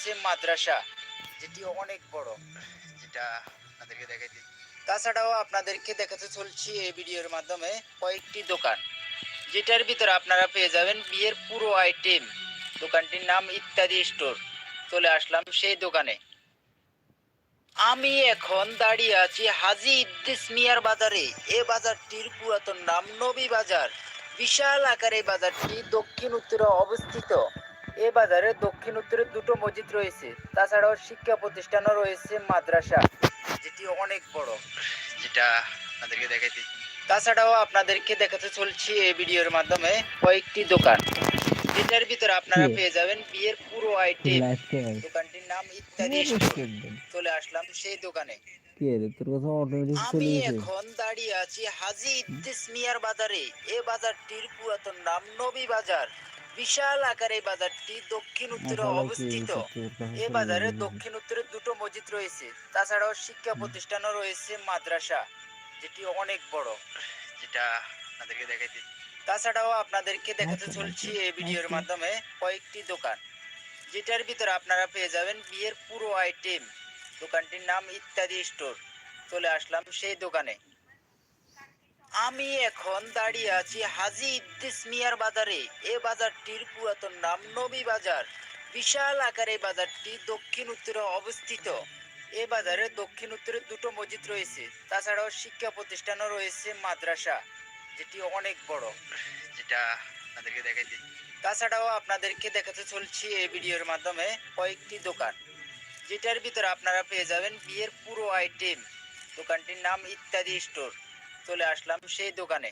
রয়েছে মাদ্রাসা, যেটি অনেক বড়, যেটা আপনাদেরকে দেখাইতে। তাছাড়াও আপনাদেরকে দেখাতে চলছি এই ভিডিওর মাধ্যমে কয়েকটি দোকান, যেটার ভিতরে আপনারা পেয়ে যাবেন বিয়ের পুরো আইটেম দোকানটির নাম ইত্যাদি স্টোর চলে আসলাম সেই দোকানে। আমি এখন দাঁড়িয়ে আছি হাজি ইদ্দিস মিয়ার বাজারে। এ বাজারটির পুরাতন নাম নবী বাজার। বিশাল আকার বাজারটি দক্ষিণ উত্তরে অবস্থিত। এ বাজারে দক্ষিণ উত্তরে দুটো মসজিদ রয়েছে। তাছাড়াও শিক্ষা প্রতিষ্ঠানও রয়েছে মাদ্রাসা যেটি অনেক বড়। যেটা আপনাদেরকে দেখাইতে তাছাড়াও আপনাদেরকে দেখাতে চলছি এই ভিডিওর মাধ্যমে কয়েকটি দোকান। যেটার ভিতরে আপনারা পেয়ে যাবেন বিয়ের পুরো আইটেম। দোকানটির নাম ইত্যাদি। চলে আসলাম সেই দোকানে। আমি এখন দাঁড়িয়ে আছি হাজি ইদ্দিস মিয়ার বাজারে। এ বাজারটির পুরাতন নাম নবী বাজার। বিশাল আকার এই বাজারটি দক্ষিণ উত্তরে অবস্থিত। এ বাজারে দক্ষিণ উত্তরে দুটো মসজিদ রয়েছে। তাছাড়াও শিক্ষা প্রতিষ্ঠানও রয়েছে মাদ্রাসা যেটি অনেক বড়। যেটা আপনাদেরকে দেখাইতে তাছাড়াও আপনাদেরকে দেখাতে আচ্ছা, চলছি আচ্ছা, এই ভিডিওর আচ্ছা। মাধ্যমে কয়েকটি দোকান যেটার ভিতরে আপনারা পেয়ে যাবেন বিয়ের পুরো আইটেম দোকানটির নাম ইত্যাদি স্টোর চলে আসলাম সেই দোকানে। আমি এখন দাঁড়িয়ে আছি হাজি ইদ্দিস মিয়ার বাজারে। এ বাজারটির পুরাতন নাম নবী বাজার। বিশাল আকারে বাজারটি দক্ষিণ উত্তরে অবস্থিত। এ বাজারে দক্ষিণ উত্তরে দুটো মসজিদ রয়েছে। তাছাড়াও শিক্ষা প্রতিষ্ঠানও রয়েছে মাদ্রাসা যেটি অনেক বড়। যেটা আপনাদেরকে দেখাইতে তাছাড়াও আপনাদেরকে দেখাতে চলছি এই ভিডিওর মাধ্যমে কয়েকটি দোকান যেটার ভিতরে আপনারা পেয়ে যাবেন বিয়ের পুরো আইটেম দোকানটির নাম ইত্যাদি স্টোর চলে আসলাম সেই দোকানে।